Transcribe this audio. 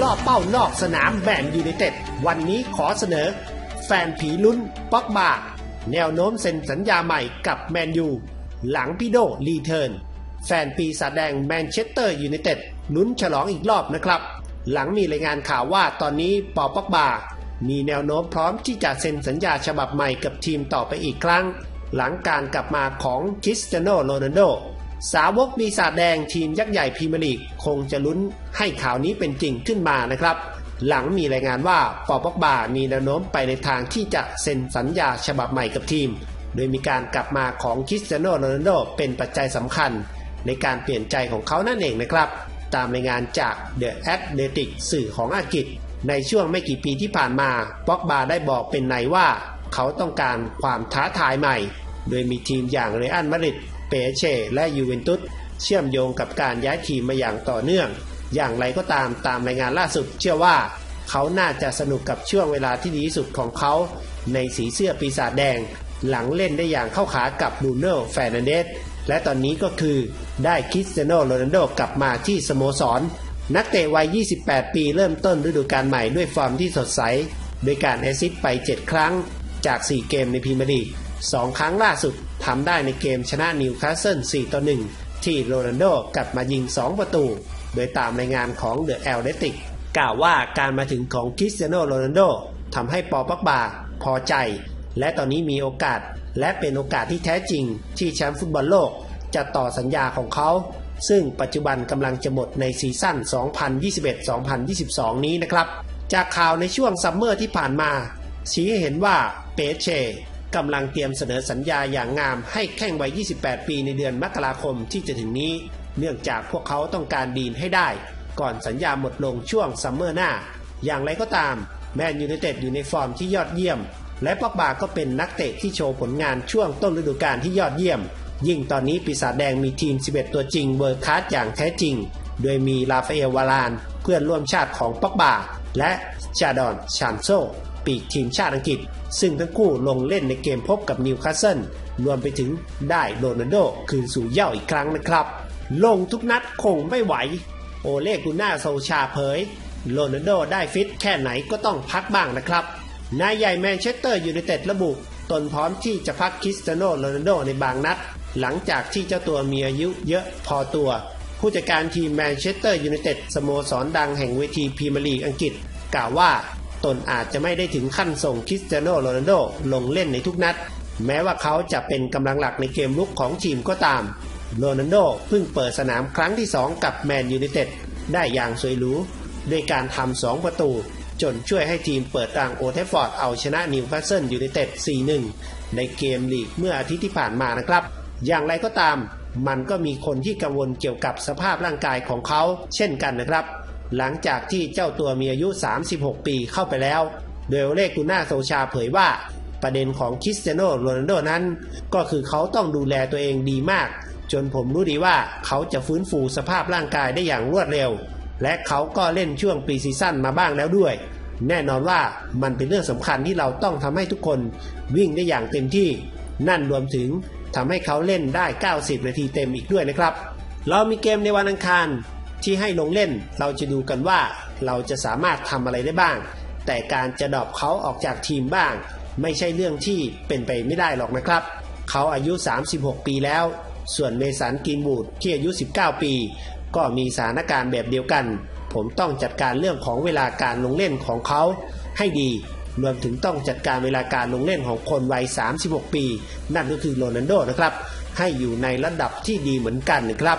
ล่อเป้านอกสนามแมนยูไนเต็ด วันนี้ขอเสนอ แฟนผีลุ้นป็อกบาแนวโน้มเซ็นสัญญาใหม่กับแมนยู หลังพี่โดรีเทิร์น แฟนปีศาจแดงแมนเชสเตอร์ยูไนเต็ดลุ้นฉลองอีกรอบนะครับ หลังมีรายงานข่าวว่าตอนนี้ปอป็อกบามีแนวโน้มพร้อมที่จะเซ็นสัญญาฉบับใหม่กับทีมต่อไปอีกครั้ง หลังการกลับมาของคริสเตียโนโรนัลโด สาวกปีศาจแดงทีมยักษ์ใหญ่พรีเมียร์ลีกคงจะลุ้นให้ข่าวนี้เป็นจริงขึ้นมานะครับ หลังมีรายงานว่าปอป็อกบามีแนวโน้มไปในทางที่จะเซ็นสัญญาฉบับใหม่กับทีม โดยมีการกลับมาของคริสเตียโนโรนัลโดเป็นปัจจัยสำคัญ ในการเปลี่ยนใจของเขานั่นเองนะครับ ตามรายงานจาก The Athletic สื่อของอังกฤษ ในช่วงไม่กี่ปีที่ผ่านมาป็อกบาได้บอกเป็นในว่า เขาต้องการความท้าทายใหม่ โดยมีทีมอย่างเรอัลมาดริด เปเช่และยูเวนตุสเชื่อมโยงกับการย้ายทีมมาอย่างต่อเนื่อง อย่างไรก็ตามตามรายงานล่าสุด เชื่อว่าเขาน่าจะสนุกกับช่วงเวลาที่ดีที่สุดของเขา ในสีเสื้อปีศาจแดง หลังเล่นได้อย่างเข้าขากับบูโน่แฟร์นันเดสและตอนนี้ก็คือได้คริสเตียโนโรนัลโดกลับมาที่สโมสร นักเตะวัย 28 ปีเริ่มต้นฤดูกาลใหม่ด้วยฟอร์มที่สดใส โดยการแอซิสไป 7 ครั้งจาก 4 เกมในพรีเมียร์ลีก2ครั้งล่าสุด ทำได้ในเกมชนะนิวคาสเซิล 4 ต่อ 1 ที่โรนัลโดกลับมายิง 2 ประตู โดยตามรายงานของเดอะแอลเดติกกล่าวว่าการมาถึงของคริสเตียโนโรนัลโดทำให้ปอปักบาพอใจ และตอนนี้มีโอกาสและเป็นโอกาสที่แท้จริง ที่แชมป์ฟุตบอลโลก จะต่อสัญญาของเขา ซึ่งปัจจุบันกำลังจะหมดในซีซั่น 2021-2022 นี้นะครับ จากข่าวในช่วงซัมเมอร์ที่ผ่านมา ชี้ให้เห็นว่าเปเช่ กำลังเตรียมเสนอสัญญาอย่างงามให้แข่งวัย 28 ปีในเดือนมกราคมที่จะถึงนี้ เนื่องจากพวกเขาต้องการดีนให้ได้ ก่อนสัญญาหมดลงช่วงซัมเมอร์หน้า อย่างไรก็ตาม แมนยูไนเต็ดอยู่ในฟอร์มที่ยอดเยี่ยม และปอกบาก็เป็นนักเตะที่โชว์ผลงานช่วงต้นฤดูกาลที่ยอดเยี่ยม ยิ่งตอนนี้ปีศาจแดงมีทีม 11 ตัวจริงเวอร์คาสอย่างแท้จริง โดยมีลาฟาเอลวาราน เพื่อนร่วมชาติของปอกบาและชาดอนชานโซ ปีกทีมชาติอังกฤษ ซึ่งทั้งคู่ลงเล่นในเกมพบกับนิวคาสเซิลรวมไปถึงได้โรนัลโดคืนสู่เย้าอีกครั้งนะครับ ลงทุกนัดคงไม่ไหว โอเล่กุน่าโซชาเผยโรนัลโดได้ฟิตแค่ไหนก็ต้องพักบ้างนะครับ นายใหญ่แมนเชสเตอร์ยูไนเต็ดระบุ ตนพร้อมที่จะพักคริสเตียโนโรนัลโดในบางนัด หลังจากที่เจ้าตัวมีอายุเยอะพอตัว ผู้จัดการทีมแมนเชสเตอร์ยูไนเต็ดสโมสรดังแห่งเวทีพรีเมียร์ลีกอังกฤษ กล่าวว่า ตนอาจจะไม่ได้ถึงขั้นส่งคริสเตียโนโรนัลโดลงเล่นในทุกนัด แม้ว่าเขาจะเป็นกำลังหลักในเกมลุกของทีมก็ตาม โรนัลโดเพิ่งเปิดสนามครั้งที่ 2 กับแมนยูไนเต็ดได้อย่างสวยหรูด้วยการทำ2ประตู จนช่วยให้ทีมเปิดทางโอเทฟฟอร์ดเอาชนะนิวคาสเซิลยูไนเต็ด 4-1 ในเกมลีกเมื่ออาทิตย์ที่ผ่านมานะครับ อย่างไรก็ตาม มันก็มีคนที่กังวลเกี่ยวกับสภาพร่างกายของเขา เช่นกันนะครับ หลังจากที่เจ้าตัวมีอายุ 36 ปีเข้าไปแล้ว โดยเลกุน่าโซชาเผยว่า ประเด็นของคริสเตียโนโรนัลโดนั้น ก็คือเขาต้องดูแลตัวเองดีมาก จนผมรู้ดีว่าเขาจะฟื้นฟูสภาพร่างกายได้อย่างรวดเร็ว และเขาก็เล่นช่วงปีซีซั่นมาบ้างแล้วด้วย แน่นอนว่ามันเป็นเรื่องสำคัญที่เราต้องทำให้ทุกคนวิ่งได้อย่างเต็มที่ นั่นรวมถึงทำให้เขาเล่นได้ 90 นาทีเต็มอีกด้วยนะครับ เรามีเกมในวันอังคาร ที่ให้ลงเล่น เราจะดูกันว่าเราจะสามารถทำอะไรได้บ้าง แต่การจะดรอปเขาออกจากทีมบ้าง ไม่ใช่เรื่องที่เป็นไปไม่ได้หรอกนะครับ เขาอายุ 36 ปีแล้ว ส่วนเมสันกินบูดที่อายุ 19 ปี ก็มีสถานการณ์แบบเดียวกัน ผมต้องจัดการเรื่องของเวลาการลงเล่นของเขาให้ดีรวมถึงต้องจัดการเวลาการลงเล่นของคนวัย 36 ปี นั่นก็คือโรนัลโดนะครับ ให้อยู่ในระดับที่ดีเหมือนกันนะครับ